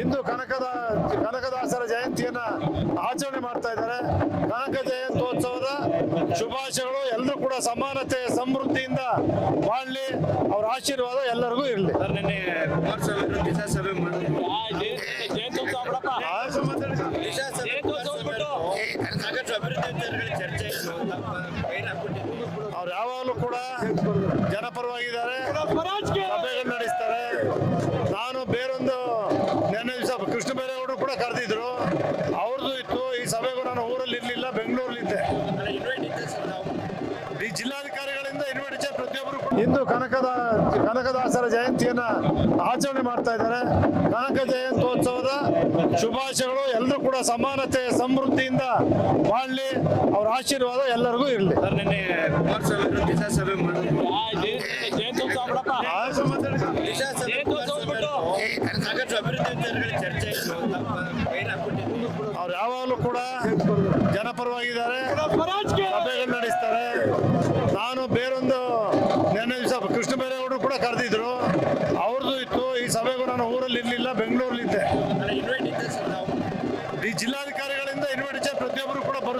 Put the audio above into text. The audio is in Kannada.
ಇಂದು ಕನಕದ ಕನಕದಾಸರ ಜಯಂತಿಯನ್ನ ಆಚರಣೆ ಮಾಡ್ತಾ ಇದ್ದಾರೆ. ಕನಕ ಜಯಂತ್ಯೋತ್ಸವದ ಶುಭಾಶಯಗಳು ಎಲ್ಲರೂ ಕೂಡ ಸಮಾನತೆ ಸಮೃದ್ಧಿಯಿಂದ ಬಾಳ್ಲಿ ಅವರ ಆಶೀರ್ವಾದ ಎಲ್ಲರಿಗೂ ಇರಲಿ. ಅವ್ರು ಯಾವಾಗಲೂ ಕೂಡ ಜನಪರವಾಗಿದ್ದಾರೆ. ನಡೆಸ್ತಾರೆ. ಕೃಷ್ಣ ಬೈರೇಗೌಡರು ಕೂಡ ಕರೆದಿದ್ರು. ಅವ್ರದ್ದು ಇತ್ತು. ಈ ಸಭೆಗೂ ನಾನು ಊರಲ್ಲಿ ಇರಲಿಲ್ಲ ಬೆಂಗಳೂರಲ್ಲಿದ್ದೆ ಈ ಜಿಲ್ಲಾಧಿಕಾರಿಗಳಿಂದ ಇನ್ವಿಟೇಷನ್ ಪ್ರತಿಯೊಬ್ಬರು ಕೂಡ- ಇಂದು ಕನಕದ ಕನಕದಾಸರ ಜಯಂತಿಯನ್ನ ಆಚರಣೆ ಮಾಡ್ತಾ ಇದ್ದಾರೆ. ಕನಕ ಜಯಂತ್ಯೋತ್ಸವದ ಶುಭಾಶಯಗಳು ಎಲ್ಲರೂ ಕೂಡ ಸಮಾನತೆ ಸಮೃದ್ಧಿಯಿಂದ ಮಾಡಲಿ. ಅವರ ಆಶೀರ್ವಾದ ಎಲ್ಲರಿಗೂ ಇರಲಿ. ಸರ್ ನಿನ್ನೆ ಕುಮಾರಸ್ವಾಮಿ ಅವರು ದಿಶಾ ಸಭೆ ಅವ್ರು ಯಾವಾಗಲೂ ಕೂಡ ಜನಪರವಾಗಿದ್ದಾರೆ. ಸಭೆಗಳು ನಡೆಸ್ತಾರೆ. ನಾನು ಬೇರೊಂದು ನೆನ್ನೆ ದಿವಸ ಕೃಷ್ಣ ಬೈರೇಗೌಡರು ಕೂಡ ಕರೆದಿದ್ರು. ಅವ್ರದ್ದು ಇತ್ತು. ಈ ಸಭೆಗೂ ನಾನು ಊರಲ್ಲಿ ಇರಲಿಲ್ಲ ಬೆಂಗಳೂರಲ್ಲಿದ್ದೆ. ಈ ಜಿಲ್ಲಾಧಿಕಾರಿಗಳಿಂದ ಇನ್ವಿಟೇಷನ್ ಪ್ರತಿಯೊಬ್ಬರು ಕೂಡ ಬರುತ್ತೆ.